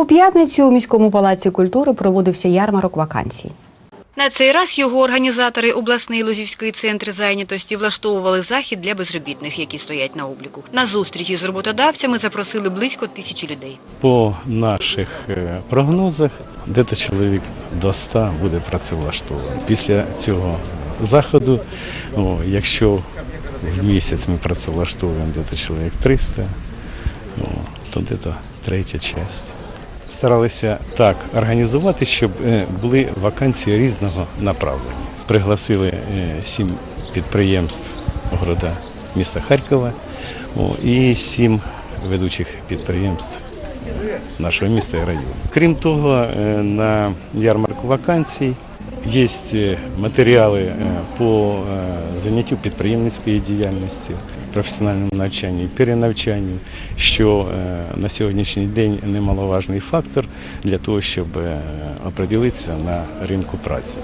У п'ятницю у міському палаці культури проводився ярмарок вакансій. На цей раз його організатори обласний Лозівський центр зайнятості влаштовували захід для безробітних, які стоять на обліку. На зустрічі з роботодавцями запросили близько тисячі людей. По наших е, прогнозах, десь чоловік до 100 буде працевлаштований. Після цього заходу, о, якщо в місяць ми працевлаштовуємо десь чоловік 300, о, то десь третя частина. Старалися так організувати, щоб е, були вакансії різного направлення. Пригласили е, сім підприємств города міста Харкова і сім ведучих підприємств нашого міста і району. Крім того, е, на ярмарку вакансій є материалы матеріали е, по е, заняттю підприємницької діяльності, професіональному навчанню, і перенавчанню, що на сьогоднішній день немаловажний фактор для того, щоб оприділитися на ринку праці.